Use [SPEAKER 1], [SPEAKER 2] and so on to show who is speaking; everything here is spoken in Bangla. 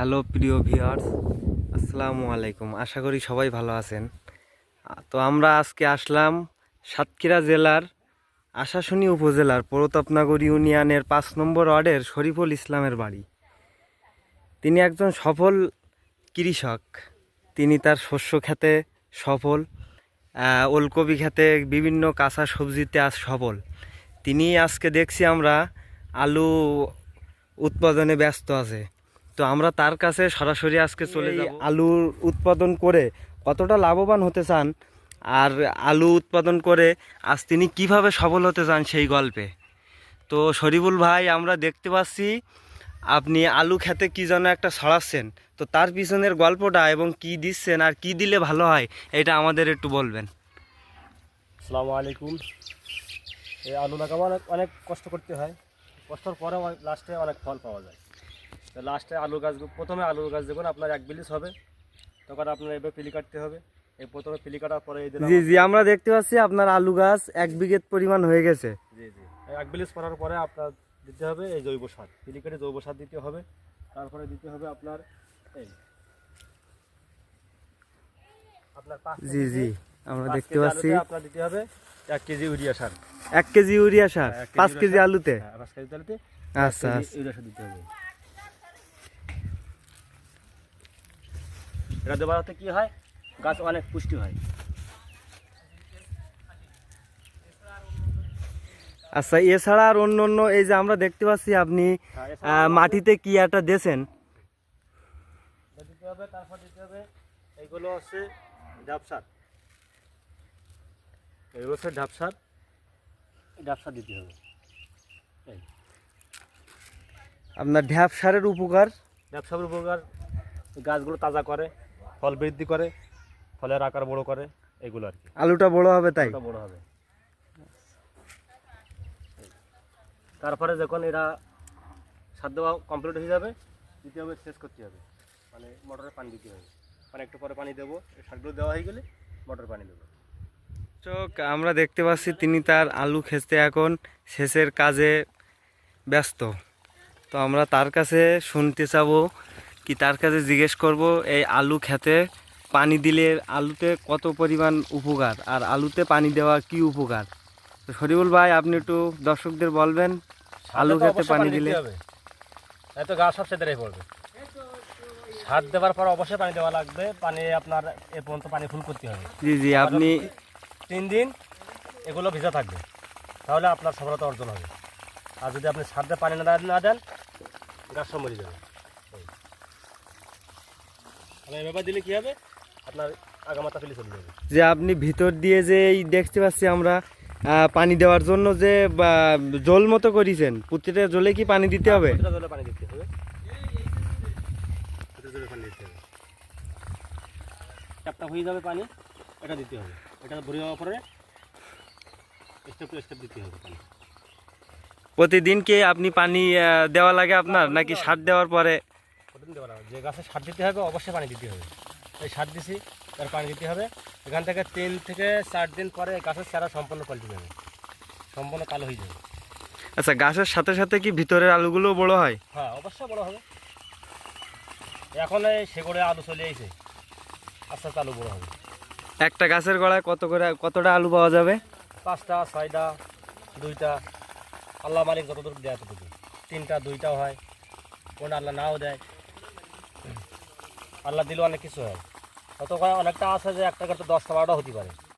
[SPEAKER 1] হ্যালো প্রিয় ভিউয়ার্স আসসালামু আলাইকুম। আশা করি সবাই ভালো আছেন। তো আমরা আজকে আসলাম সাতক্ষীরা জেলার আশাশুনি উপজেলার প্রতাপনগর ইউনিয়নের পাঁচ নম্বর ওয়ার্ডের শরীফুল ইসলামের বাড়ি। তিনি একজন সফল কৃষক। তিনি তার শস্য খেতে সফল আহ, ওলকপি খেতে বিভিন্ন কাঁচা সবজিতে আজ সফল। তিনি আজকে দেখছি আমরা আলু উৎপাদনে ব্যস্ত আছে। তো আমরা তার কাছে সরাসরি আজকে চলে যাব। আলুর উৎপাদন করে কতটা লাভবান হতে চান? আর আলু উৎপাদন করে আজ তিনি কীভাবে সফল হতে চান সেই গল্পে? তো শরীফুল ভাই আমরা দেখতে পাচ্ছি আপনি আলু খেতে কি যেন একটা ছড়াচ্ছেন। তো তার পিছনের গল্পটা এবং কি দিচ্ছেন আর কি দিলে ভালো হয় এটা আমাদের একটু বলবেন।
[SPEAKER 2] আসসালামু আলাইকুম। এই আলু লাগাবো অনেক অনেক কষ্ট করতে হয়। কষ্টর পরে লাস্টে অনেক ফল পাওয়া যায়। লাস্টে আলু গাছ প্রথমে আলু গাছ যখন আপনার এক বিলিস হবে। তখন আপনার এবার পিলি কাটতে হবে। এই প্রথমে পিলি কাটার পরে এই
[SPEAKER 1] জি জি আমরা দেখতে পাচ্ছি আপনার আলু গাছ এক বিঘে পরিমাণ হয়ে গেছে।
[SPEAKER 2] জি জি। এক বিলিস করার পরে আপনার দিতে হবে এই জৈব সার। পিলি কেটে জৈব সার দিতে হবে। তারপরে দিতে হবে আপনার এই আপনার
[SPEAKER 1] জি জি আমরা দেখতে পাচ্ছি।
[SPEAKER 2] আপনার দিতে হবে এক কেজি ইউরিয়া সার।
[SPEAKER 1] এক কেজি ইউরিয়া সার
[SPEAKER 2] হ্যাঁ, কেজি
[SPEAKER 1] পাঁচ কেজি আলুতে?
[SPEAKER 2] হ্যাঁ, পাঁচ কেজি আলুতে
[SPEAKER 1] আচ্ছা আচ্ছা।
[SPEAKER 2] ইউরিয়া সার দিতে হবে। এটা হাতে কি হয়? গাছ অনেক পুষ্টি হয়।
[SPEAKER 1] আচ্ছা এছাড়া আর অন্য অন্য এই যে আমরা দেখতে পাচ্ছি আপনি
[SPEAKER 2] হ্যাঁ,
[SPEAKER 1] মাটিতে কি একটা দেছেন?
[SPEAKER 2] দিতে হবে তারপর দিতে হবে এইগুলো হচ্ছে এগুলো হচ্ছে দিতে হবে।
[SPEAKER 1] আপনার ঢ্যাপ সারের উপকার?
[SPEAKER 2] সারের উপকার গাছগুলো তাজা করে। ফল বৃদ্ধি করে ফলের আকার বড় করে এগুলো আর কি।
[SPEAKER 1] আলুটা বড় হবে তাই?
[SPEAKER 2] বড় হবে। তারপরে যখন এরা সার দেওয়া কমপ্লিট হয়ে যাবে দিতে হবে শেষ করতে হবে। মানে মোটরে পানি দিতে হবে। মানে একটু পরে পানি দেবো। এই সারগুলো দেওয়া হয়ে গেলে মোটর পানি দেবো।
[SPEAKER 1] চোখ আমরা দেখতে পাচ্ছি তিনি তার আলু খেতে এখন সেচের কাজে ব্যস্ত। তো আমরা তার কাছে শুনতে চাবো কি তার কাছে জিজ্ঞেস করব এই আলু খেতে পানি দিলে আলুতে কত পরিমাণ উপকার আর আলুতে পানি দেওয়া কি উপকার? তো শরীফুল ভাই আপনি একটু দর্শকদের বলবেন আলু খেতে পানি দিলে।
[SPEAKER 2] হবে। তাই তো গাছ সব সেদারে পড়বে। সার দেওয়ার পর অবশ্যই পানি দেওয়া লাগবে। পানি আপনার এ পর্যন্ত পানি ফুল করতে হবে।
[SPEAKER 1] জি জি আপনি
[SPEAKER 2] তিন দিন এগুলো ভিজা থাকবে। তাহলে আপনার সফলতা অর্জন হবে। আর যদি আপনি সার দিয়ে পানি না দেন গাছ সব মরে যাবে। আমি এভাবে দিলে কি হবে? আপনার আগামাতা ফেলে চলে যাবে।
[SPEAKER 1] যে আপনি ভিতর দিয়ে যে এই দেখতে পাচ্ছি আমরা পানি দেওয়ার জন্য যে জল মতো করেছেন প্রতিটা জলে কি পানি দিতে হবে?
[SPEAKER 2] জলে পানি দিতে হবে। পানি দিতে হবে। চাপটা হয়ে যাবে পানি এটা দিতে হবে। এটা ভরে যাওয়ার পরে স্টেপ টু স্টেপ দিতে হবে পানি।
[SPEAKER 1] প্রতিদিন কি আপনি পানি দেওয়া লাগে আপনার নাকি সার দেওয়ার পরে?
[SPEAKER 2] দেওয়া লাগবে। যে গাছে সার দিতে হবে অবশ্যই পানি দিতে হবে। এই সার দিছি তার পানি দিতে হবে। এখান থেকে তিন থেকে চার দিন পরে গাছের চারা সম্পূর্ণ পাল্টে যাবে। সম্পূর্ণ কালো হয়ে যাবে।
[SPEAKER 1] আচ্ছা গাছের সাথে সাথে কি ভিতরের আলুগুলো বড় হয়?
[SPEAKER 2] হ্যাঁ অবশ্যই বড় হবে। এখন এই সেগড়ে আলু চলে এসে আস্তে আস্তে আলু বড় হবে।
[SPEAKER 1] একটা গাছের গোড়ায় কত করে কতটা আলু পাওয়া যাবে?
[SPEAKER 2] পাঁচটা ছয়টা দুইটা। আল্লাহ মালিক যতদূর দেয় ততটুকু। তিনটা দুইটাও হয়। কোন আল্লাহ নাও দেয়। আল্লাহ দিলে অনেক কিছু হয়। অত অনেকটা আছে যে একটা করতে দশটা বারোটা হতে পারে।